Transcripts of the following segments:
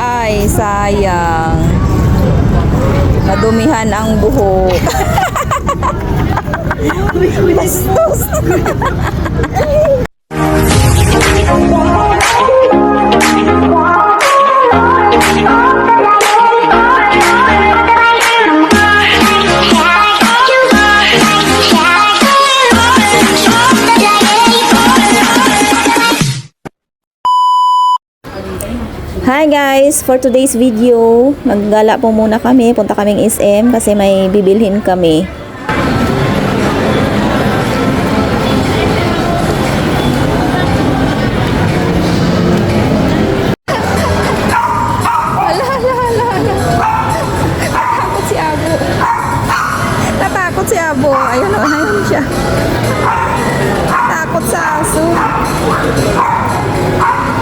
Ay, sayang. Nadumihan ang buhok. Bastos. Hi guys! For today's video, maggala po muna kami. Punta kaming SM kasi may bibilhin kami.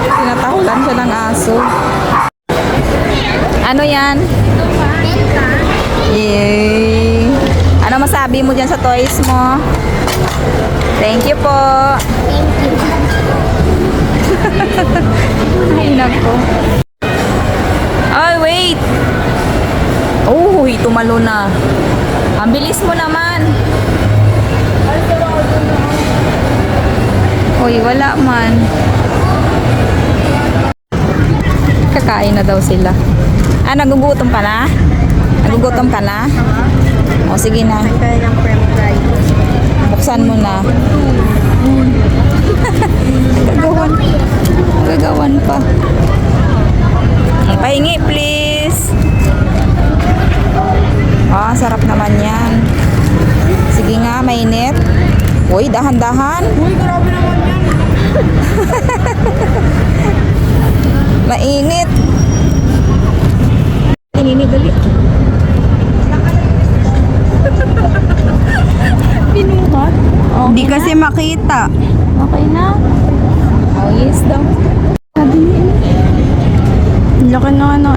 Tinatahulan siya ng aso. Ano yan? Yay! Ano masabi mo dyan sa toys mo? Thank you po. Ay, nako. Ay, wait! Oh, tumalo na. Ang bilis mo naman. Uy, wala man. Kakain na daw sila. Ah, nagugutom ka na? Nagugutom ka na? O, sige na. Buksan mo na. Gagawan. Gagawan pa. Pahingi, please. Ah, sarap naman yan. Sige nga, mainit. Uy, dahan-dahan. Uy, grabe naman. Mainit. Inini dali. Pinuhat? Hindi kasi makita. Okay na. Oh, yes daw. Sabi niya. Ang Laki na nga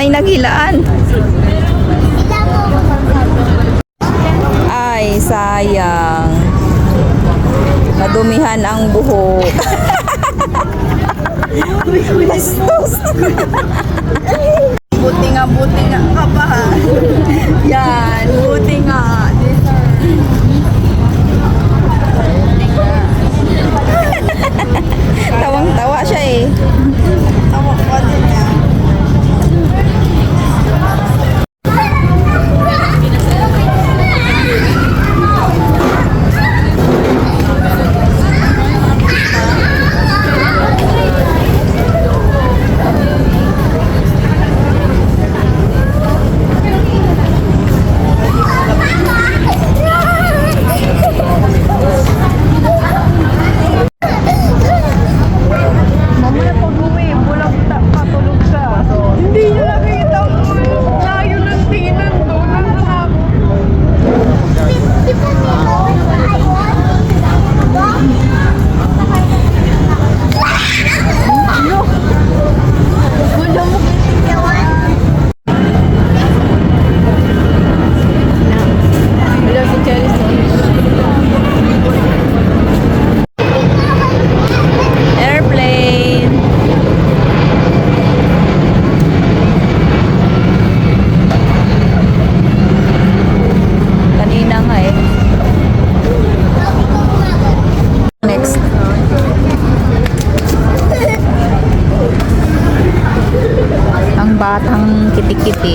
May nagilaan. Ay, sayang. Nadumihan ang buhok. Bastos. Buti nga, buti nga. Kapahan. Yan, buti nga.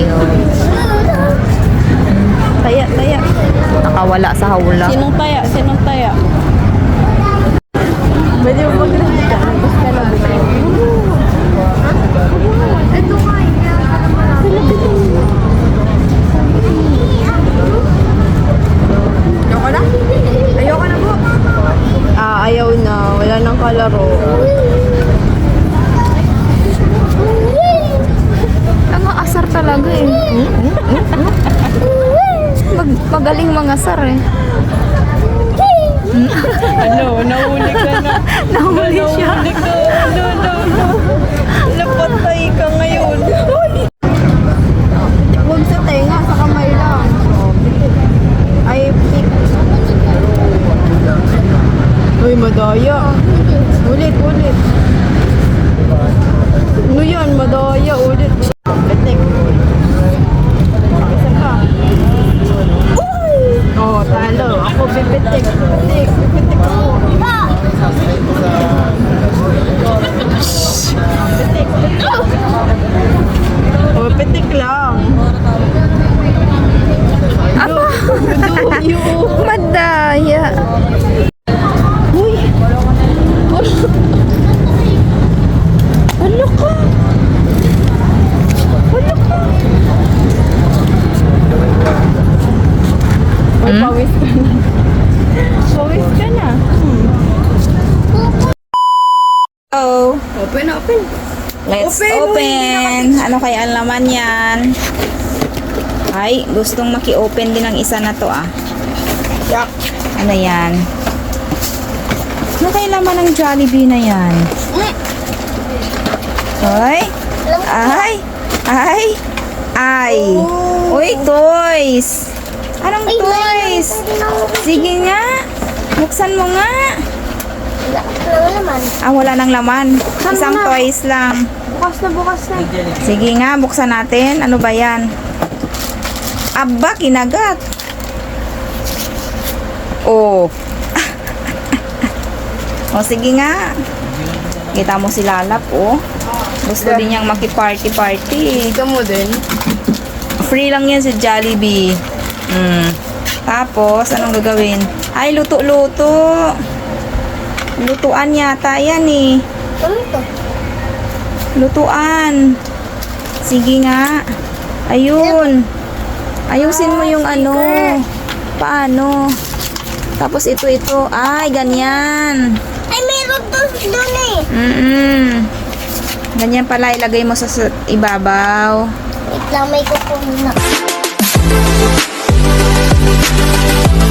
Oh. Taya, taya. Nakawala sa hawla. Sinong taya? Sinong taya? Pwede mo mag-ready ka. Ito nga. Ayoko na? Ayoko na po. Ah, ayaw na. Wala nang kalaro. talaga eh. Mag magaling mga sar eh. ano, nahuli ka na. nahuli siya. Nahuli ka. No, no, no. Napatay ka ngayon. Huwag sa tenga, sa kamay lang. Ay, pick. Uy, madaya. Ulit, ulit. Ano yan, madaya ulit. Betek. Pitik. Pitik. Pitik Oh, pitik lang. Apa? Madaya. Uy. Ano ka? Ano ka? Pawis ka na. Oh. Open, open. Let's open. open. Ano kaya ang laman yan? Ay, gustong maki-open din ang isa na to ah. Yuck. Ano yan? Ano kaya laman ng Jollibee na yan? Ay! Ay! Ay! Ay! Oh. Uy, toys! Anong toys? Sige nga! Buksan mo nga! Ah, wala nang laman. Isang toys lang. Bukas na, bukas na. Sige nga, buksan natin. Ano ba yan? Aba, kinagat. Oh. o, sige nga. Kita mo si Lalap, oh. Gusto din niyang maki-party-party. Gusto mo din? Free lang yan sa Jollibee. Mm. Tapos, anong gagawin? Ay, luto-luto. Lutuan yata yan eh. Ano to? Lutuan. Sige nga. Ayun. Ayusin mo yung ano. Paano? Tapos ito, ito. Ay, ganyan. Ay, meron to doon eh. Mm Ganyan pala, ilagay mo sa, sa ibabaw. Wait lang, may kukunin na. Thank you.